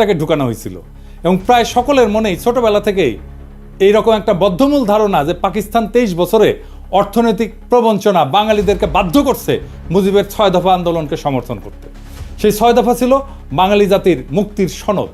তাকে ঢুকানো হয়েছিল। এবং প্রায় সকলের মনেই ছোটবেলা থেকেই এইরকম একটা বদ্ধমূল ধারণা যে পাকিস্তান তেইশ বছরে অর্থনৈতিক প্রবঞ্চনা বাঙালিদেরকে বাধ্য করছে মুজিবের ছয় দফা আন্দোলনকে সমর্থন করতে। সেই ছয় দফা ছিল বাঙালি জাতির মুক্তির সনদ।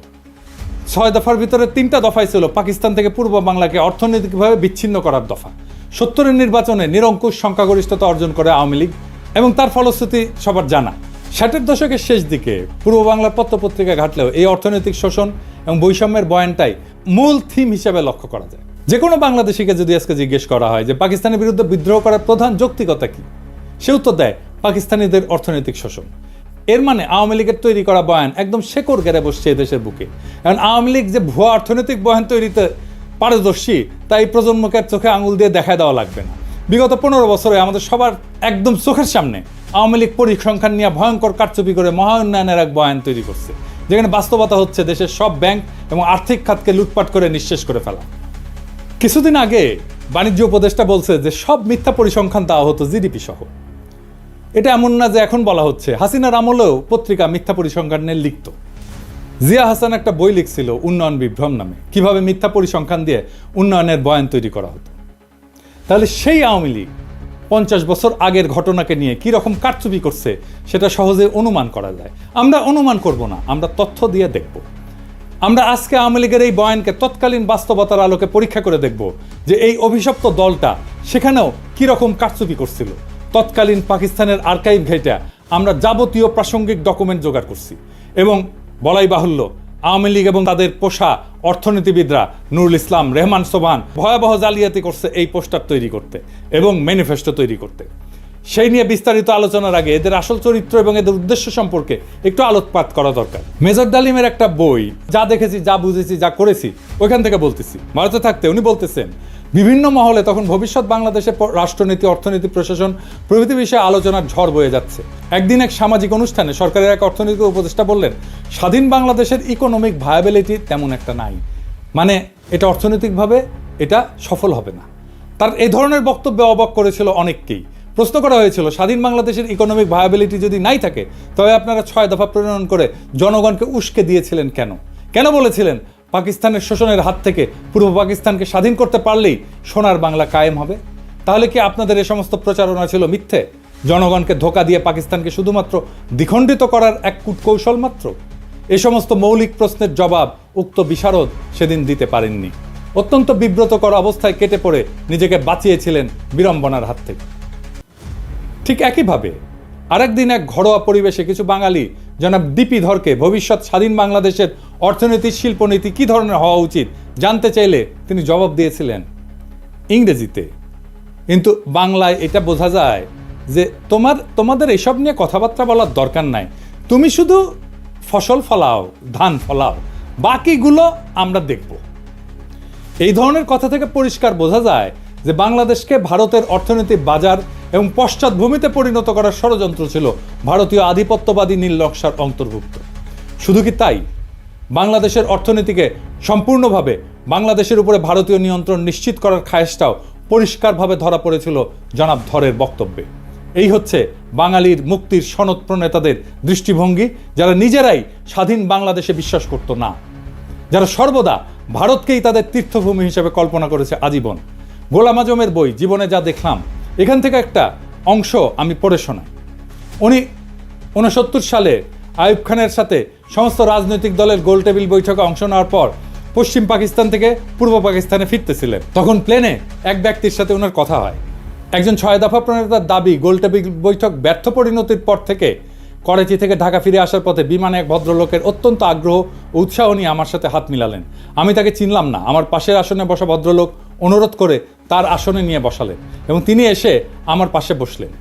ছয় দফার ভিতরে তিনটা দফাই ছিল পাকিস্তান থেকে পূর্ব বাংলাকে অর্থনৈতিকভাবে বিচ্ছিন্ন করার দফা। সত্তরের নির্বাচনে নিরঙ্কুশ সংখ্যাগরিষ্ঠতা অর্জন করে আওয়ামী লীগ এবং তার ফলশ্রুতি সবার জানা। ষাটের দশকের শেষ দিকে পূর্ব বাংলার পত্রপত্রিকা ঘাটলেও এই অর্থনৈতিক শোষণ এবং বৈষম্যের বয়ানটাই মূল থিম হিসেবে লক্ষ্য করা যায়। যে কোনো বাংলাদেশিকে যদি আজকে জিজ্ঞেস করা হয় যে পাকিস্তানের বিরুদ্ধে বিদ্রোহ করার প্রধান যৌক্তিকতা কি? সে উত্তর দেয়, পাকিস্তানিদের অর্থনৈতিক শোষণ। এর মানে আওয়ামী লীগের তৈরি করা বয়ান একদম শেকড় গেড়ে বসছে দেশের বুকে। কারণ আওয়ামী লীগ যে ভুয়া অর্থনৈতিক বয়ান তৈরিতে পারদর্শী, তাই প্রজন্মকে চোখে আঙুল দিয়ে দেখা দেওয়া লাগবে না। বিগত পনেরো বছরে আমাদের সবার একদম চোখের সামনে আওয়ামী লীগ পরিসংখ্যান নিয়ে ভয়ঙ্কর কারচুপি করে মহা উন্নয়নের এক বয়ান তৈরি করছে, যেখানে বাস্তবতা হচ্ছে দেশের সব ব্যাংক এবং আর্থিক খাতকে লুটপাট করে নিঃশেষ করে ফেলা। কিছুদিন আগে বাণিজ্য উপদেষ্টা বলছে যে সব মিথ্যা পরিসংখ্যান দেওয়া হতো জিডিপি সহ। এটা এমন না যে এখন বলা হচ্ছে। হাসিনার আমলেও পত্রিকা মিথ্যা পরিসংখ্যান নিয়ে লিখত জিয়া হাসান একটা বই লিখছিল, উন্নয়ন বিভ্রম নামে। কীভাবে মিথ্যা পরিসংখ্যান দিয়ে উন্নয়নের বয়ান তৈরি করা হতো? তাহলে সেই আওয়ামী লীগ পঞ্চাশ বছর আগের ঘটনাকে নিয়ে কি রকম কারচুপি করছে, সেটা সহজে অনুমান করা যায়। আমরা অনুমান করব না, আমরা তথ্য দিয়ে দেখব। আমরা আজকে আওয়ামী লীগের এই বয়ানকে তৎকালীন বাস্তবতার আলোকে পরীক্ষা করে দেখব যে এই অভিশপ্ত দলটা সেখানেও কি রকম কারচুপি করছিল। তৎকালীন পাকিস্তানের আর্কাইভ ঘেটা আমরা যাবতীয় প্রাসঙ্গিক ডকুমেন্ট জোগাড় করছি এবং বলাই বাহুল্য আওয়ামী লীগ এবং তাদের পোষা অর্থনীতিবিদরা নুরুল ইসলাম, রেহমান সোবান ভয়াবহ জালিয়াতি করছে এই পোস্টার তৈরি করতে এবং ম্যানিফেস্টো তৈরি করতে। সেই নিয়ে বিস্তারিত আলোচনার আগে এদের আসল চরিত্র এবং এদের উদ্দেশ্য সম্পর্কে একটু আলোকপাত করা দরকার। মেজর ডালিমের একটা বই, যা দেখেছি, যা বুঝেছি, যা করেছি, ওইখান থেকে বলতেছি। ভারতে থাকতে উনি বলতেছেন বিভিন্ন মহলে তখন ভবিষ্যৎ বাংলাদেশের রাষ্ট্রনীতি, অর্থনীতি, প্রশাসন প্রভৃতি বিষয়ে আলোচনার ঝড় বয়ে যাচ্ছে। একদিন এক সামাজিক অনুষ্ঠানে সরকারের এক অর্থনৈতিক উপদেষ্টা বললেন, স্বাধীন বাংলাদেশের ইকোনমিক ভায়াবিলিটি তেমন একটা নাই। মানে এটা অর্থনৈতিকভাবে এটা সফল হবে না। তার এই ধরনের বক্তব্যে অবাক করেছিল অনেককেই। প্রশ্ন করা হয়েছিল, স্বাধীন বাংলাদেশের ইকোনমিক ভায়াবিলিটি যদি নাই থাকে, তবে আপনারা ছয় দফা প্রণয়ন করে জনগণকে উস্কে দিয়েছিলেন কেন? কেন বলেছিলেন? পাকিস্তানের শোষণের হাত থেকে পূর্ব পাকিস্তানকে স্বাধীন করতে পারলেই সোনার বাংলা কায়েম হবে। তাহলে কি আপনাদের এ সমস্ত প্রচারণা ছিল মিথ্যে? জনগণকে ধোকা দিয়ে পাকিস্তানকে শুধুমাত্র দ্বিখণ্ডিত করার এক কূটকৌশল মাত্র? এ সমস্ত মৌলিক প্রশ্নের জবাব উক্ত বিশারদ সেদিন দিতে পারেননি। অত্যন্ত বিব্রতকর অবস্থায় কেটে পড়ে নিজেকে বাঁচিয়েছিলেন বিড়ম্বনার হাত থেকে। ঠিক একইভাবে আরেকদিন এক ঘরোয়া পরিবেশে কিছু বাঙালি, জনাব ডিপি ধরকে, ভবিষ্যৎ স্বাধীন বাংলাদেশের অর্থনীতি, শিল্পনীতি কী ধরনের হওয়া উচিত জানতে চাইলে তিনি জবাব দিয়েছিলেন ইংরেজিতে। কিন্তু বাংলায় এটা বোঝা যায় যে তোমার, তোমাদের এসব নিয়ে কথাবার্তা বলার দরকার নাই। তুমি শুধু ফসল ফলাও, ধান ফলাও, বাকিগুলো আমরা দেখব। এই ধরনের কথা থেকে পরিষ্কার বোঝা যায় যে বাংলাদেশকে ভারতের অর্থনৈতিক বাজার এবং পশ্চাৎভূমিতে পরিণত করার ষড়যন্ত্র ছিল ভারতীয় আধিপত্যবাদী নীল নকশার অন্তর্ভুক্ত। শুধু কি তাই? বাংলাদেশের অর্থনীতিকে সম্পূর্ণভাবে বাংলাদেশের উপরে ভারতীয় নিয়ন্ত্রণ নিশ্চিত করার খায়েশটাও পরিষ্কারভাবে ধরা পড়েছিল জনাব ধরের বক্তব্যে। এই হচ্ছে বাঙালির মুক্তির সনদ প্রণেতাদের দৃষ্টিভঙ্গি, যারা নিজেরাই স্বাধীন বাংলাদেশে বিশ্বাস করত না, যারা সর্বদা ভারতকেই তাদের তীর্থভূমি হিসেবে কল্পনা করেছে আজীবন। গোলাম আজমের বই, জীবনে যা দেখলাম, এখান থেকে একটা অংশ আমি পড়ে শোনাই। উনি উনসত্তর সালে আয়ুব খানের সাথে সমস্ত রাজনৈতিক দলের গোল টেবিল বৈঠকে অংশ নেওয়ার পর পশ্চিম পাকিস্তান থেকে পূর্ব পাকিস্তানে ফিরতেছিলেন। তখন প্লেনে এক ব্যক্তির সাথে ওনার কথা হয়। একজন ছয় দফা প্রণেতার দাবি, গোল টেবিল বৈঠক ব্যর্থ পরিণতির পর থেকে করাচি থেকে ঢাকা ফিরে আসার পথে বিমানে এক ভদ্রলোকের অত্যন্ত আগ্রহ উৎসাহ নিয়ে আমার সাথে হাত মিলালেন। আমি তাকে চিনলাম না। আমার পাশের আসনে বসা ভদ্রলোক অনুরোধ করে তার আসনে নিয়ে বসালেন এবং তিনি এসে আমার পাশে বসলেন।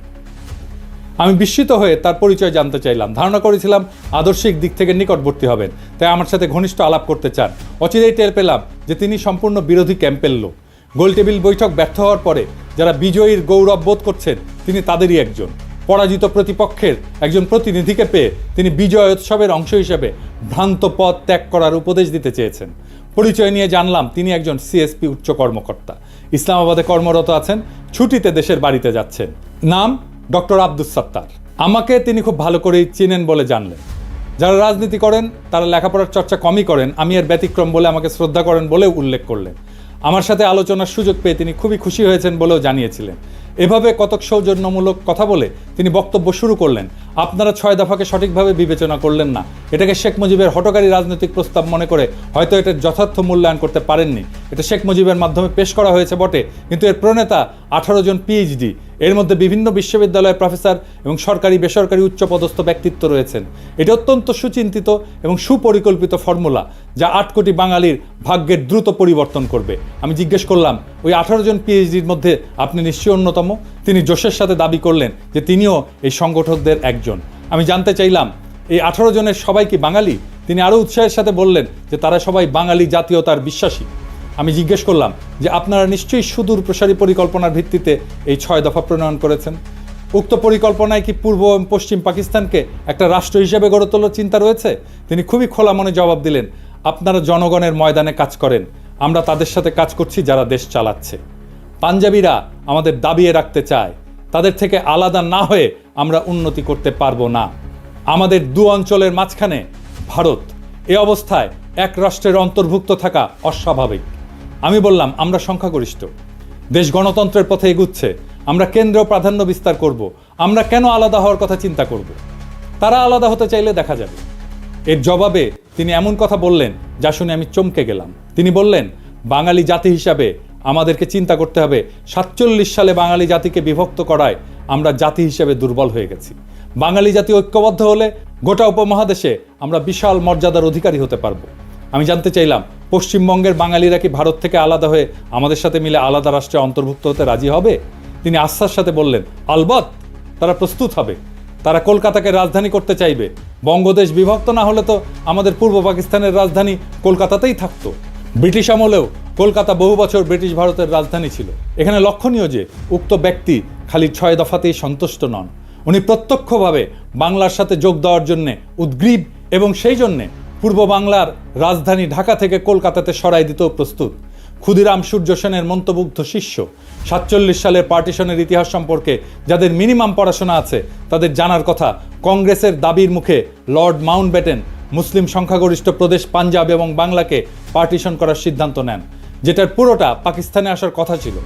আমি বিস্মিত হয়ে তার পরিচয় জানতে চাইলাম। ধারণা করেছিলাম আদর্শিক দিক থেকে নিকটবর্তী হবেন। তাই আমার সাথে ঘনিষ্ঠ আলাপ করতে চান। অচিরেই টের পেলাম যে তিনি সম্পূর্ণ বিরোধী ক্যাম্পের লোক। গোলটেবিল বৈঠক ব্যর্থ হওয়ার পরে যারা বিজয়ীর গৌরব বোধ করছেন, তিনি তাদেরই একজন। পরাজিত প্রতিপক্ষের একজন প্রতিনিধিকে পেয়ে তিনি বিজয় উৎসবের অংশ হিসেবে ভ্রান্ত পথ ত্যাগ করার উপদেশ দিতে চেয়েছেন। পরিচয় নিয়ে জানলাম তিনি একজন সিএসপি উচ্চ কর্মকর্তা। ইসলামাবাদে কর্মরত আছেন, ছুটিতে দেশের বাড়িতে যাচ্ছেন। নাম ডক্টর আব্দুস সাত্তার। আমাকে তিনি খুব ভালো করেই চেনেন বলে জানলেন। যারা রাজনীতি করেন, তারা লেখাপড়ার চর্চা কমই করেন, আমি এর ব্যতিক্রম বলে আমাকে শ্রদ্ধা করেন বলেও উল্লেখ করলেন। আমার সাথে আলোচনার সুযোগ পেয়ে তিনি খুবই খুশি হয়েছেন বলেও জানিয়েছিলেন। এভাবে কতক সৌজন্যমূলক কথা বলে তিনি বক্তব্য শুরু করলেন। আপনারা ছয় দফাকে সঠিকভাবে বিবেচনা করলেন না। এটাকে শেখ মুজিবের হটকারী রাজনৈতিক প্রস্তাব মনে করে হয়তো এটার যথার্থ মূল্যায়ন করতে পারেননি। এটা শেখ মুজিবের মাধ্যমে পেশ করা হয়েছে বটে, কিন্তু এর প্রণেতা আঠারো জন পিএইচডি এর মধ্যে বিভিন্ন বিশ্ববিদ্যালয়ের প্রফেসর এবং সরকারি বেসরকারি উচ্চপদস্থ ব্যক্তিত্ব রয়েছেন। এটি অত্যন্ত সুচিন্তিত এবং সুপরিকল্পিত ফর্মুলা, যা আট কোটি বাঙালির ভাগ্যের দ্রুত পরিবর্তন করবে। আমি জিজ্ঞেস করলাম, ওই আঠারো জন পিএইচডির মধ্যে আপনি নিশ্চয়ই অন্যতম? তিনি জোশের সাথে দাবি করলেন যে তিনিও এই সংগঠকদের একজন। আমি জানতে চাইলাম এই আঠারো জনের সবাই কি বাঙালি? তিনি আরও উৎসাহের সাথে বললেন যে তারা সবাই বাঙালি জাতীয়তার বিশ্বাসী। আমি জিজ্ঞেস করলাম যে আপনারা নিশ্চয়ই সুদূর প্রসারী পরিকল্পনার ভিত্তিতে এই ছয় দফা প্রণয়ন করেছেন? উক্ত পরিকল্পনায় কি পূর্ব এবং পশ্চিম পাকিস্তানকে একটা রাষ্ট্র হিসেবে গড়ে তোলার চিন্তা রয়েছে? তিনি খুবই খোলা মনে জবাব দিলেন, আপনারা জনগণের ময়দানে কাজ করেন, আমরা তাদের সাথে কাজ করছি যারা দেশ চালাচ্ছে। পাঞ্জাবিরা আমাদের দাবিয়ে রাখতে চায়, তাদের থেকে আলাদা না হয়ে আমরা উন্নতি করতে পারব না। আমাদের দু অঞ্চলের মাঝখানে ভারত এ অবস্থায় এক রাষ্ট্রের অন্তর্ভুক্ত থাকা অস্বাভাবিক। আমি বললাম, আমরা সংখ্যাগরিষ্ঠ। দেশ গণতন্ত্রের পথে এগুচ্ছে। আমরা কেন্দ্রীয় প্রাধান্য বিস্তার করব। আমরা কেন আলাদা হওয়ার কথা চিন্তা করব? তারা আলাদা হতে চাইলে দেখা যাবে। এর জবাবে তিনি এমন কথা বললেন, যা শুনে আমি চমকে গেলাম। তিনি বললেন, বাঙালি জাতি হিসাবে আমাদেরকে চিন্তা করতে হবে। সাতচল্লিশ সালে বাঙালি জাতিকে বিভক্ত করায় আমরা জাতি হিসেবে দুর্বল হয়ে গেছি। বাঙালি জাতি ঐক্যবদ্ধ হলে গোটা উপমহাদেশে আমরা বিশাল মর্যাদার অধিকারী হতে পারব। আমি জানতে চাইলাম, পশ্চিমবঙ্গের বাঙালিরা কি ভারত থেকে আলাদা হয়ে আমাদের সাথে মিলে আলাদা রাষ্ট্রে অন্তর্ভুক্ত হতে রাজি হবে? তিনি আস্থার সাথে বললেন আলবত তারা প্রস্তুত হবে। তারা কলকাতাকে রাজধানী করতে চাইবে। বঙ্গদেশ বিভক্ত না হলে তো আমাদের পূর্ব পাকিস্তানের রাজধানী কলকাতাতেই থাকতো। ব্রিটিশ আমলেও কলকাতা বহু বছর ব্রিটিশ ভারতের রাজধানী ছিল। এখানে লক্ষণীয় যে, উক্ত ব্যক্তি খালি ছয় দফাতেই সন্তুষ্ট নন। উনি প্রত্যক্ষভাবে বাংলার সাথে যোগ দেওয়ার জন্যে উদ্গ্রীব এবং সেই জন্যে পূর্ব বাংলার রাজধানী ঢাকা থেকে কলকাতাতে সরাই দিতেও প্রস্তুত। ক্ষুদিরাম সূর্য সেনের মন্তমুগ্ধ শিষ্য, সাতচল্লিশ সালের পার্টিশনের ইতিহাস সম্পর্কে যাদের মিনিমাম পড়াশোনা আছে, তাদের জানার কথা কংগ্রেসের দাবির মুখে লর্ড মাউন্টব্যাটেন মুসলিম সংখ্যাগরিষ্ঠ প্রদেশ পাঞ্জাব এবং বাংলাকে পার্টিশন করার সিদ্ধান্ত নেন, যেটার পুরোটা পাকিস্তানে আসার কথা ছিল।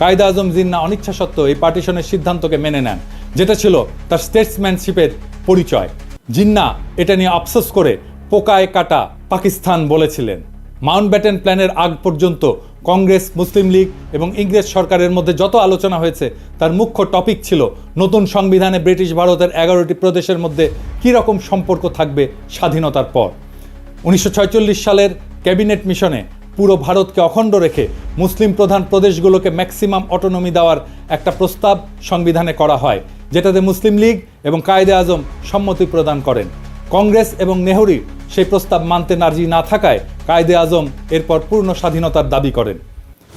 কায়দা আজম জিন্না অনিচ্ছা সত্ত্বেও এই পার্টিশনের সিদ্ধান্তকে মেনে নেন। যেটা ছিল তার স্টেটসম্যানশিপের পরিচয়। জিন্না এটা নিয়ে আফসোস করে পোকায় কাটা পাকিস্তান বলেছিলেন। মাউন্টব্যাটেন প্ল্যানের আগ পর্যন্ত কংগ্রেস, মুসলিম লীগ এবং ইংরেজ সরকারের মধ্যে যত আলোচনা হয়েছে, তার মুখ্য টপিক ছিল নতুন সংবিধানে ব্রিটিশ ভারতের এগারোটি প্রদেশের মধ্যে কী রকম সম্পর্ক থাকবে স্বাধীনতার পর। উনিশশো সালের ক্যাবিনেট মিশনে পুরো ভারতকে অখণ্ড রেখে মুসলিম প্রধান প্রদেশগুলোকে ম্যাক্সিমাম অটোনমি দেওয়ার একটা প্রস্তাব সংবিধানে করা হয়। যেটাতে মুসলিম লীগ এবং কায়দে আজম সম্মতি প্রদান করেন। কংগ্রেস এবং নেহরু সেই প্রস্তাব মানতে নার্জি না থাকায় কায়দে আজম এরপর পূর্ণ স্বাধীনতার দাবি করেন।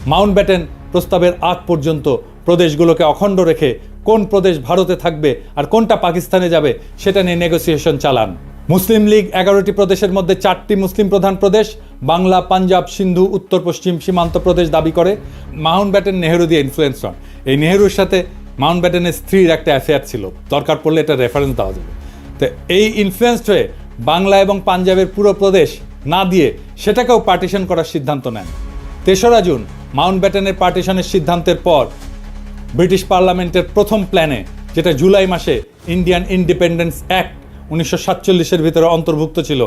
মাউন্টব্যাটেন প্রস্তাবের আগ পর্যন্ত প্রদেশগুলোকে অখণ্ড রেখে কোন প্রদেশ ভারতে থাকবে আর কোনটা পাকিস্তানে যাবে সেটা নিয়ে নেগোসিয়েশন চালান। মুসলিম লীগ এগারোটি প্রদেশের মধ্যে চারটি মুসলিম প্রধান প্রদেশ, বাংলা, পাঞ্জাব, সিন্ধু উত্তর পশ্চিম সীমান্ত প্রদেশ দাবি করে। মাউন্ট ব্যাটেন নেহেরু দিয়ে ইনফ্লুয়েন্স হন। এই নেহেরুর সাথে মাউন্টব্যাটেনের স্ত্রীর একটা অ্যাফেয়ার ছিল। দরকার পড়লে এটা রেফারেন্স দেওয়া যাবে। তো এই ইনফ্লুয়েন্সড হয়ে বাংলা এবং পাঞ্জাবের পুরো প্রদেশ না দিয়ে সেটাকেও পার্টিশন করার সিদ্ধান্ত নেন। তেসরা জুন মাউন্টব্যাটেনের পার্টিশনের সিদ্ধান্তের পর ব্রিটিশ পার্লামেন্টের প্রথম প্ল্যানে যেটা জুলাই মাসে ইন্ডিয়ান ইন্ডিপেন্ডেন্স অ্যাক্ট উনিশশো সাতচল্লিশের ভিতরে অন্তর্ভুক্ত ছিল,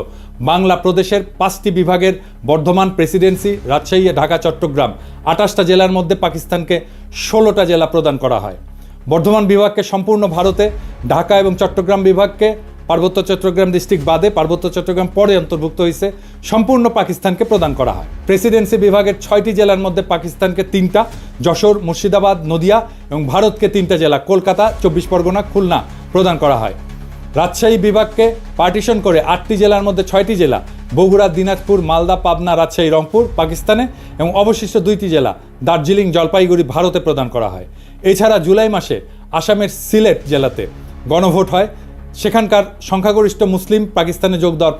বাংলা প্রদেশের পাঁচটি বিভাগের বর্ধমান প্রেসিডেন্সি রাজশাহী, ঢাকা, চট্টগ্রাম আঠাশটা জেলার মধ্যে পাকিস্তানকে ষোলোটা জেলা প্রদান করা হয়। বর্ধমান বিভাগকে সম্পূর্ণ ভারতে, ঢাকা এবং চট্টগ্রাম বিভাগকে, পার্বত্য চট্টগ্রাম ডিস্ট্রিক্ট বাদে পার্বত্য চট্টগ্রাম পরে অন্তর্ভুক্ত হয়েছে সম্পূর্ণ পাকিস্তানকে প্রদান করা হয়। প্রেসিডেন্সি বিভাগের ছয়টি জেলার মধ্যে পাকিস্তানকে তিনটা, যশোর, মুর্শিদাবাদ, নদিয়া এবং ভারতকে তিনটা জেলা, কলকাতা, চব্বিশ পরগনা, খুলনা প্রদান করা হয়। রাজশাহী বিভাগকে পার্টিশন করে আটটি জেলার মধ্যে ছয়টি জেলা বগুড়া, দিনাজপুর, মালদা, পাবনা, রাজশাহী, রংপুর, পাকিস্তানে এবং অবশিষ্ট দুইটি জেলা দার্জিলিং, জলপাইগুড়ি ভারতে প্রদান করা হয়। এছাড়া জুলাই মাসে আসামের সিলেট জেলাতে গণভোট হয়। সেখানকার সংখ্যাগরিষ্ঠ মুসলিম পাকিস্তানে যোগ দেওয়ার পক্ষে